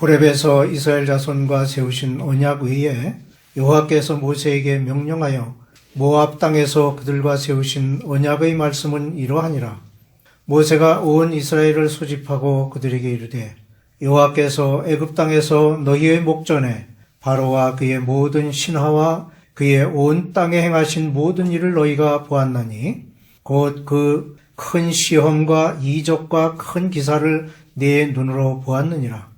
호렙에서 이스라엘 자손과 세우신 언약 위에 여호와께서 모세에게 명령하여 모압 땅에서 그들과 세우신 언약의 말씀은 이러하니라. 모세가 온 이스라엘을 소집하고 그들에게 이르되 여호와께서 애굽 땅에서 너희의 목전에 바로와 그의 모든 신하와 그의 온 땅에 행하신 모든 일을 너희가 보았나니 곧 그 큰 시험과 이적과 큰 기사를 내 눈으로 보았느니라.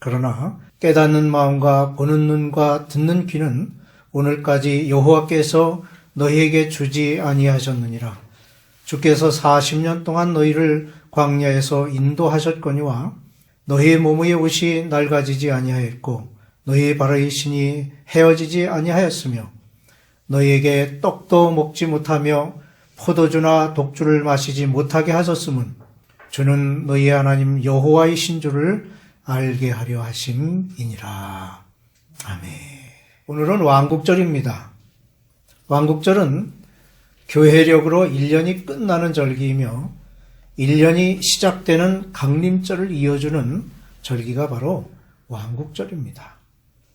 그러나 깨닫는 마음과 보는 눈과 듣는 귀는 오늘까지 여호와께서 너희에게 주지 아니하셨느니라. 주께서 40년 동안 너희를 광야에서 인도하셨거니와 너희의 몸의 옷이 낡아지지 아니하였고 너희의 발의 신이 헤어지지 아니하였으며 너희에게 떡도 먹지 못하며 포도주나 독주를 마시지 못하게 하셨음은 주는 너희 하나님 여호와의 신주를 알게 하려 하심이니라. 아멘. 오늘은 왕국절입니다. 왕국절은 교회력으로 1년이 끝나는 절기이며 1년이 시작되는 강림절을 이어주는 절기가 바로 왕국절입니다.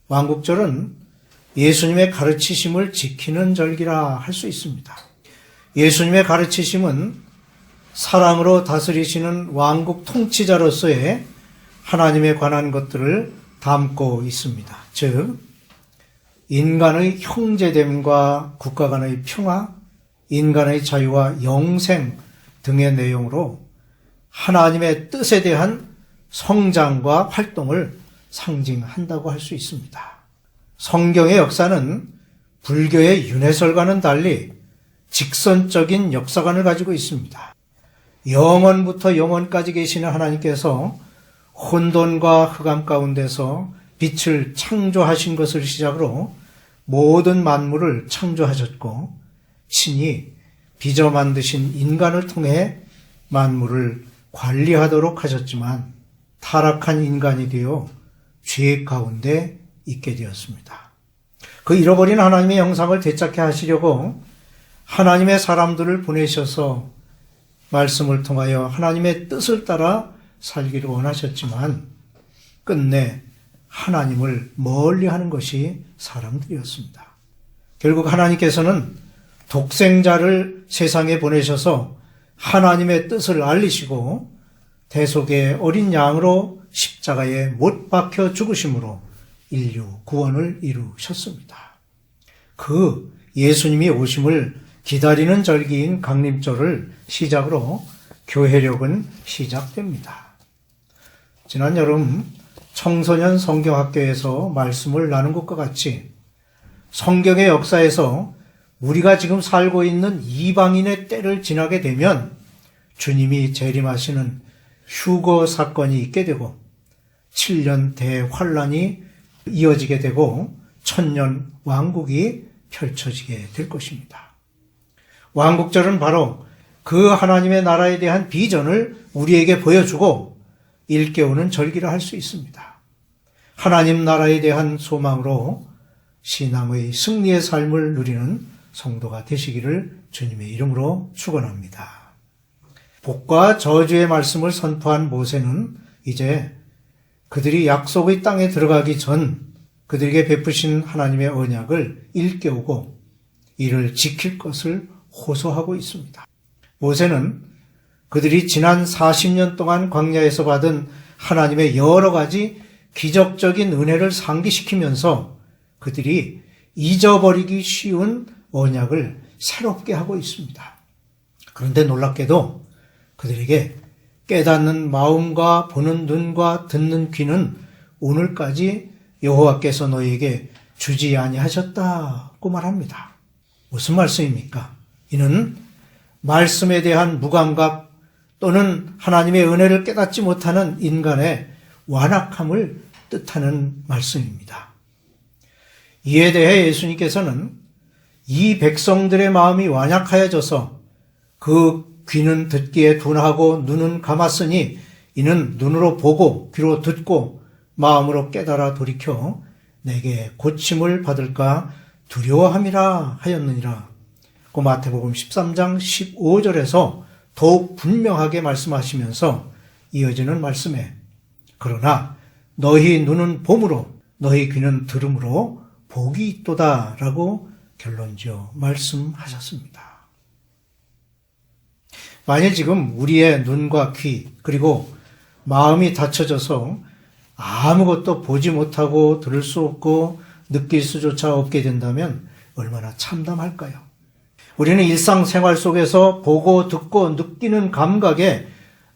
왕국절은 예수님의 가르치심을 지키는 절기라 할 수 있습니다. 예수님의 가르치심은 사랑으로 다스리시는 왕국 통치자로서의 하나님에 관한 것들을 담고 있습니다. 즉, 인간의 형제됨과 국가 간의 평화, 인간의 자유와 영생 등의 내용으로 하나님의 뜻에 대한 성장과 활동을 상징한다고 할 수 있습니다. 성경의 역사는 불교의 윤회설과는 달리 직선적인 역사관을 가지고 있습니다. 영원부터 영원까지 계시는 하나님께서 혼돈과 흑암 가운데서 빛을 창조하신 것을 시작으로 모든 만물을 창조하셨고 신이 빚어 만드신 인간을 통해 만물을 관리하도록 하셨지만 타락한 인간이 되어 죄 가운데 있게 되었습니다. 그 잃어버린 하나님의 영상을 되찾게 하시려고 하나님의 사람들을 보내셔서 말씀을 통하여 하나님의 뜻을 따라 살기를 원하셨지만 끝내 하나님을 멀리 하는 것이 사람들이었습니다. 결국 하나님께서는 독생자를 세상에 보내셔서 하나님의 뜻을 알리시고 대속의 어린 양으로 십자가에 못 박혀 죽으심으로 인류 구원을 이루셨습니다. 그 예수님이 오심을 기다리는 절기인 강림절을 시작으로 교회력은 시작됩니다. 지난 여름 청소년 성경학교에서 말씀을 나눈 것과 같이 성경의 역사에서 우리가 지금 살고 있는 이방인의 때를 지나게 되면 주님이 재림하시는 휴거 사건이 있게 되고 7년 대환란이 이어지게 되고 천년 왕국이 펼쳐지게 될 것입니다. 왕국절은 바로 그 하나님의 나라에 대한 비전을 우리에게 보여주고 일깨우는 절기를 할 수 있습니다. 하나님 나라에 대한 소망으로 신앙의 승리의 삶을 누리는 성도가 되시기를 주님의 이름으로 축원합니다. 복과 저주의 말씀을 선포한 모세는 이제 그들이 약속의 땅에 들어가기 전 그들에게 베푸신 하나님의 언약을 일깨우고 이를 지킬 것을 호소하고 있습니다. 모세는 그들이 지난 40년 동안 광야에서 받은 하나님의 여러 가지 기적적인 은혜를 상기시키면서 그들이 잊어버리기 쉬운 언약을 새롭게 하고 있습니다. 그런데 놀랍게도 그들에게 깨닫는 마음과 보는 눈과 듣는 귀는 오늘까지 여호와께서 너희에게 주지 아니하셨다고 말합니다. 무슨 말씀입니까? 이는 말씀에 대한 무감각 또는 하나님의 은혜를 깨닫지 못하는 인간의 완악함을 뜻하는 말씀입니다. 이에 대해 예수님께서는 이 백성들의 마음이 완약하여져서 그 귀는 듣기에 둔하고 눈은 감았으니 이는 눈으로 보고 귀로 듣고 마음으로 깨달아 돌이켜 내게 고침을 받을까 두려워함이라 하였느니라. 그 마태복음 13장 15절에서 더욱 분명하게 말씀하시면서 이어지는 말씀에 그러나 너희 눈은 봄으로 너희 귀는 들음으로 복이 있도다라고 결론지어 말씀하셨습니다. 만일 지금 우리의 눈과 귀 그리고 마음이 닫혀져서 아무것도 보지 못하고 들을 수 없고 느낄 수조차 없게 된다면 얼마나 참담할까요? 우리는 일상생활 속에서 보고 듣고 느끼는 감각에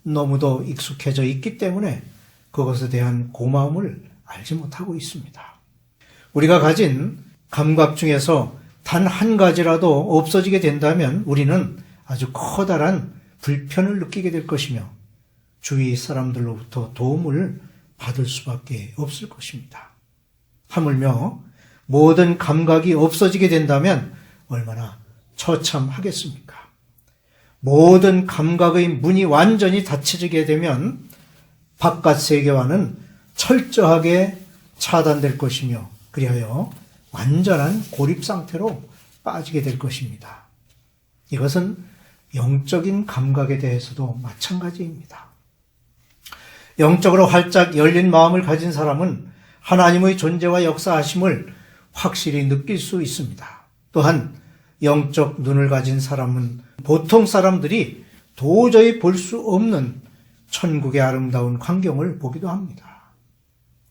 너무도 익숙해져 있기 때문에 그것에 대한 고마움을 알지 못하고 있습니다. 우리가 가진 감각 중에서 단 한 가지라도 없어지게 된다면 우리는 아주 커다란 불편을 느끼게 될 것이며 주위 사람들로부터 도움을 받을 수밖에 없을 것입니다. 하물며 모든 감각이 없어지게 된다면 얼마나 처참하겠습니까? 모든 감각의 문이 완전히 닫혀지게 되면 바깥 세계와는 철저하게 차단될 것이며 그리하여 완전한 고립 상태로 빠지게 될 것입니다. 이것은 영적인 감각에 대해서도 마찬가지입니다. 영적으로 활짝 열린 마음을 가진 사람은 하나님의 존재와 역사하심을 확실히 느낄 수 있습니다. 또한 영적 눈을 가진 사람은 보통 사람들이 도저히 볼 수 없는 천국의 아름다운 광경을 보기도 합니다.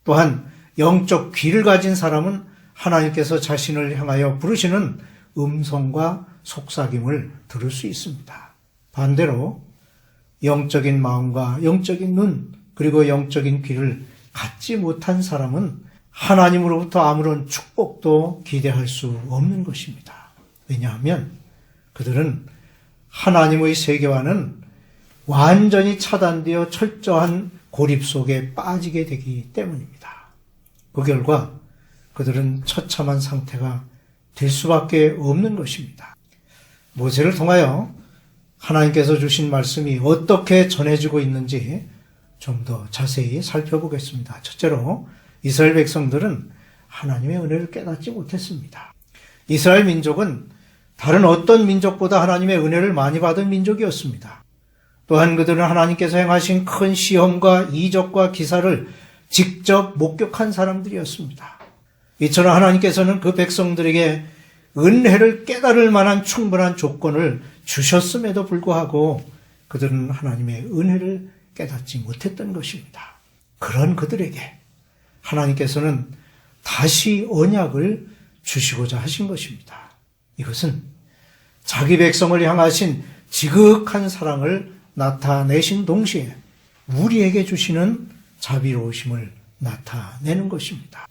또한 영적 귀를 가진 사람은 하나님께서 자신을 향하여 부르시는 음성과 속삭임을 들을 수 있습니다. 반대로 영적인 마음과 영적인 눈 그리고 영적인 귀를 갖지 못한 사람은 하나님으로부터 아무런 축복도 기대할 수 없는 것입니다. 왜냐하면 그들은 하나님의 세계와는 완전히 차단되어 철저한 고립 속에 빠지게 되기 때문입니다. 그 결과 그들은 처참한 상태가 될 수밖에 없는 것입니다. 모세를 통하여 하나님께서 주신 말씀이 어떻게 전해지고 있는지 좀 더 자세히 살펴보겠습니다. 첫째로 이스라엘 백성들은 하나님의 은혜를 깨닫지 못했습니다. 이스라엘 민족은 다른 어떤 민족보다 하나님의 은혜를 많이 받은 민족이었습니다. 또한 그들은 하나님께서 행하신 큰 시험과 이적과 기사를 직접 목격한 사람들이었습니다. 이처럼 하나님께서는 그 백성들에게 은혜를 깨달을 만한 충분한 조건을 주셨음에도 불구하고 그들은 하나님의 은혜를 깨닫지 못했던 것입니다. 그런 그들에게 하나님께서는 다시 언약을 주시고자 하신 것입니다. 이것은 자기 백성을 향하신 지극한 사랑을 나타내신 동시에 우리에게 주시는 자비로우심을 나타내는 것입니다.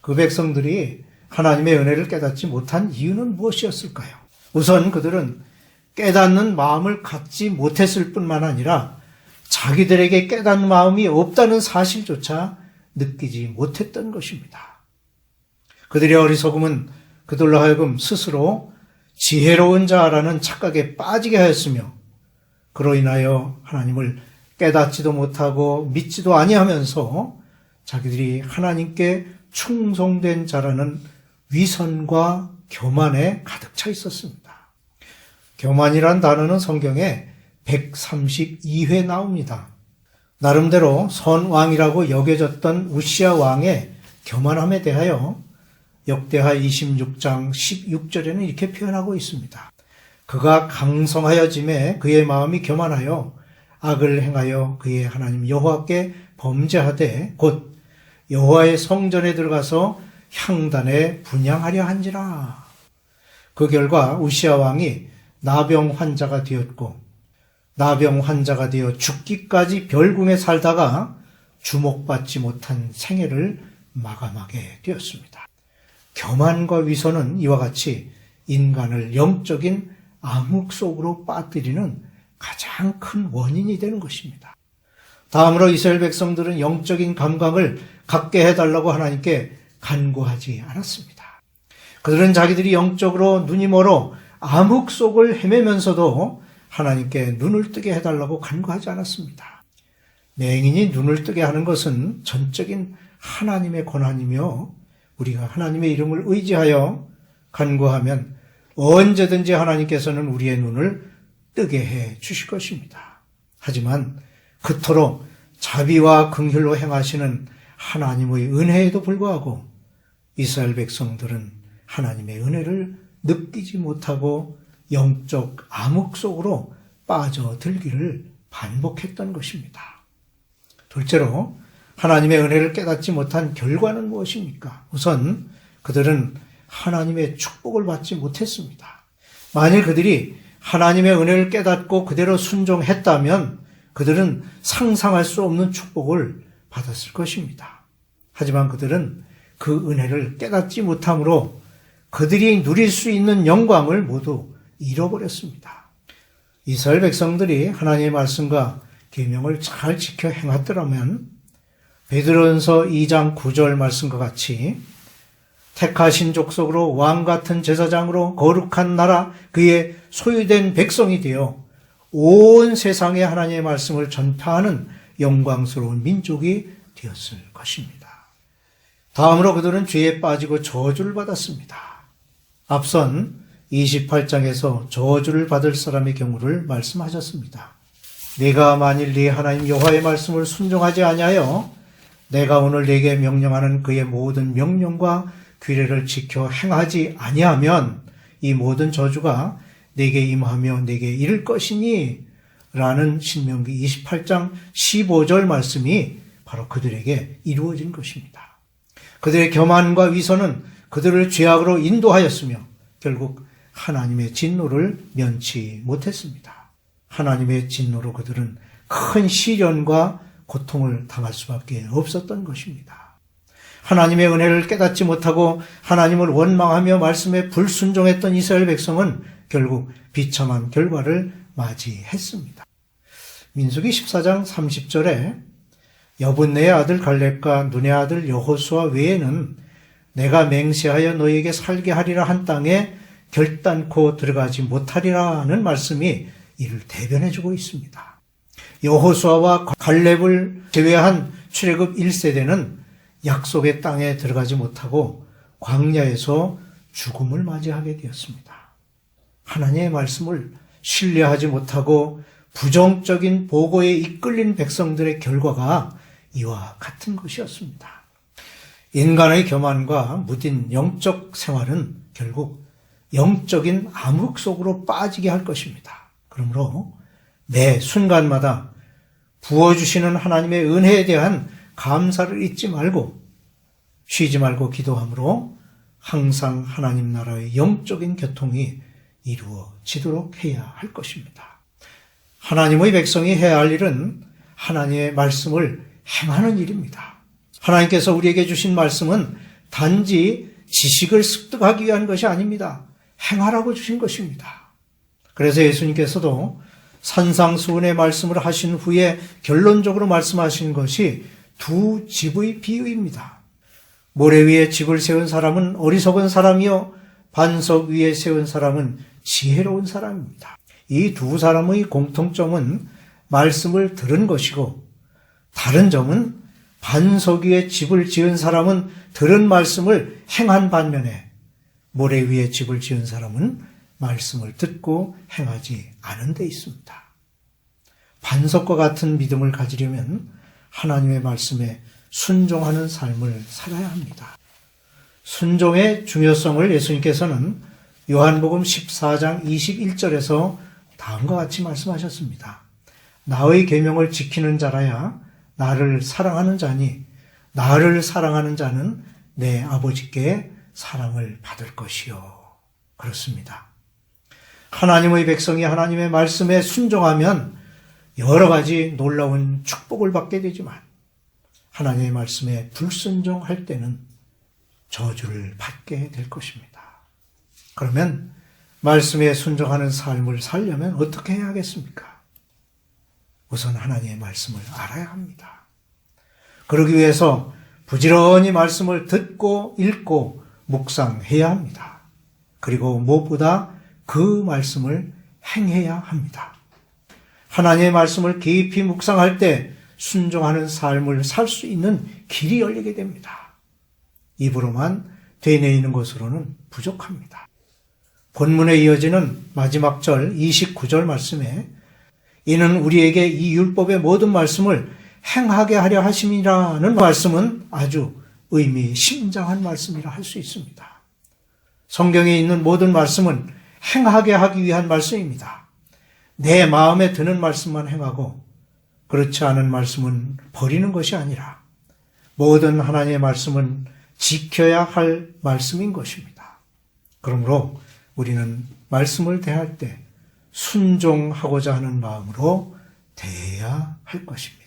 그 백성들이 하나님의 은혜를 깨닫지 못한 이유는 무엇이었을까요? 우선 그들은 깨닫는 마음을 갖지 못했을 뿐만 아니라 자기들에게 깨닫는 마음이 없다는 사실조차 느끼지 못했던 것입니다. 그들의 어리석음은 그들로 하여금 스스로 지혜로운 자라는 착각에 빠지게 하였으며 그로 인하여 하나님을 깨닫지도 못하고 믿지도 아니하면서 자기들이 하나님께 충성된 자라는 위선과 교만에 가득 차 있었습니다. 교만이란 단어는 성경에 132회 나옵니다. 나름대로 선왕이라고 여겨졌던 우시아 왕의 교만함에 대하여 역대하 26장 16절에는 이렇게 표현하고 있습니다. 그가 강성하여짐에 그의 마음이 교만하여 악을 행하여 그의 하나님 여호와께 범죄하되 곧 여호와의 성전에 들어가서 향단에 분양하려 한지라. 그 결과 우시아 왕이 나병 환자가 되었고 나병 환자가 되어 죽기까지 별궁에 살다가 주목받지 못한 생애를 마감하게 되었습니다. 교만과 위선은 이와 같이 인간을 영적인 암흑 속으로 빠뜨리는 가장 큰 원인이 되는 것입니다. 다음으로 이스라엘 백성들은 영적인 감각을 갖게 해달라고 하나님께 간구하지 않았습니다. 그들은 자기들이 영적으로 눈이 멀어 암흑 속을 헤매면서도 하나님께 눈을 뜨게 해달라고 간구하지 않았습니다. 맹인이 눈을 뜨게 하는 것은 전적인 하나님의 권한이며 우리가 하나님의 이름을 의지하여 간구하면 언제든지 하나님께서는 우리의 눈을 뜨게 해 주실 것입니다. 하지만 그토록 자비와 긍휼로 행하시는 하나님의 은혜에도 불구하고 이스라엘 백성들은 하나님의 은혜를 느끼지 못하고 영적 암흑 속으로 빠져들기를 반복했던 것입니다. 둘째로 하나님의 은혜를 깨닫지 못한 결과는 무엇입니까? 우선 그들은 하나님의 축복을 받지 못했습니다. 만일 그들이 하나님의 은혜를 깨닫고 그대로 순종했다면 그들은 상상할 수 없는 축복을 받았을 것입니다. 하지만 그들은 그 은혜를 깨닫지 못함으로 그들이 누릴 수 있는 영광을 모두 잃어버렸습니다. 이스라엘 백성들이 하나님의 말씀과 계명을 잘 지켜 행하더라면 베드로전서 2장 9절 말씀과 같이 택하신 족속으로 왕 같은 제사장으로 거룩한 나라 그의 소유된 백성이 되어 온 세상에 하나님의 말씀을 전파하는 영광스러운 민족이 되었을 것입니다. 다음으로 그들은 죄에 빠지고 저주를 받았습니다. 앞선 28장에서 저주를 받을 사람의 경우를 말씀하셨습니다. 네가 만일 네 하나님 여호와의 말씀을 순종하지 아니하여 내가 오늘 네게 명령하는 그의 모든 명령과 규례를 지켜 행하지 아니하면 이 모든 저주가 내게 임하며 내게 이를 것이니 라는 신명기 28장 15절 말씀이 바로 그들에게 이루어진 것입니다. 그들의 교만과 위선은 그들을 죄악으로 인도하였으며 결국 하나님의 진노를 면치 못했습니다. 하나님의 진노로 그들은 큰 시련과 고통을 당할 수밖에 없었던 것입니다. 하나님의 은혜를 깨닫지 못하고 하나님을 원망하며 말씀에 불순종했던 이스라엘 백성은 결국 비참한 결과를 맞이했습니다. 민수기 14장 30절에 여분네의 아들 갈렙과 눈의 아들 여호수아 외에는 내가 맹세하여 너에게 살게 하리라 한 땅에 결단코 들어가지 못하리라는 말씀이 이를 대변해주고 있습니다. 여호수아와 갈렙을 제외한 출애굽 1세대는 약속의 땅에 들어가지 못하고 광야에서 죽음을 맞이하게 되었습니다. 하나님의 말씀을 신뢰하지 못하고 부정적인 보고에 이끌린 백성들의 결과가 이와 같은 것이었습니다. 인간의 교만과 무딘 영적 생활은 결국 영적인 암흑 속으로 빠지게 할 것입니다. 그러므로 매 순간마다 부어주시는 하나님의 은혜에 대한 감사를 잊지 말고 쉬지 말고 기도함으로 항상 하나님 나라의 영적인 교통이 이루어지도록 해야 할 것입니다. 하나님의 백성이 해야 할 일은 하나님의 말씀을 행하는 일입니다. 하나님께서 우리에게 주신 말씀은 단지 지식을 습득하기 위한 것이 아닙니다. 행하라고 주신 것입니다. 그래서 예수님께서도 산상수훈의 말씀을 하신 후에 결론적으로 말씀하신 것이 두 집의 비유입니다. 모래 위에 집을 세운 사람은 어리석은 사람이요 반석 위에 세운 사람은 지혜로운 사람입니다. 이 두 사람의 공통점은 말씀을 들은 것이고 다른 점은 반석 위에 집을 지은 사람은 들은 말씀을 행한 반면에 모래 위에 집을 지은 사람은 말씀을 듣고 행하지 않은 데 있습니다. 반석과 같은 믿음을 가지려면 하나님의 말씀에 순종하는 삶을 살아야 합니다. 순종의 중요성을 예수님께서는 요한복음 14장 21절에서 다음과 같이 말씀하셨습니다. 나의 계명을 지키는 자라야 나를 사랑하는 자니 나를 사랑하는 자는 내 아버지께 사랑을 받을 것이요. 그렇습니다. 하나님의 백성이 하나님의 말씀에 순종하면 여러 가지 놀라운 축복을 받게 되지만 하나님의 말씀에 불순종할 때는 저주를 받게 될 것입니다. 그러면 말씀에 순종하는 삶을 살려면 어떻게 해야 하겠습니까? 우선 하나님의 말씀을 알아야 합니다. 그러기 위해서 부지런히 말씀을 듣고 읽고 묵상해야 합니다. 그리고 무엇보다 그 말씀을 행해야 합니다. 하나님의 말씀을 깊이 묵상할 때 순종하는 삶을 살 수 있는 길이 열리게 됩니다. 입으로만 되뇌이는 것으로는 부족합니다. 본문에 이어지는 마지막 절 29절 말씀에 이는 우리에게 이 율법의 모든 말씀을 행하게 하려 하심이라는 말씀은 아주 의미심장한 말씀이라 할 수 있습니다. 성경에 있는 모든 말씀은 행하게 하기 위한 말씀입니다. 내 마음에 드는 말씀만 행하고 그렇지 않은 말씀은 버리는 것이 아니라 모든 하나님의 말씀은 지켜야 할 말씀인 것입니다. 그러므로 우리는 말씀을 대할 때 순종하고자 하는 마음으로 대해야 할 것입니다.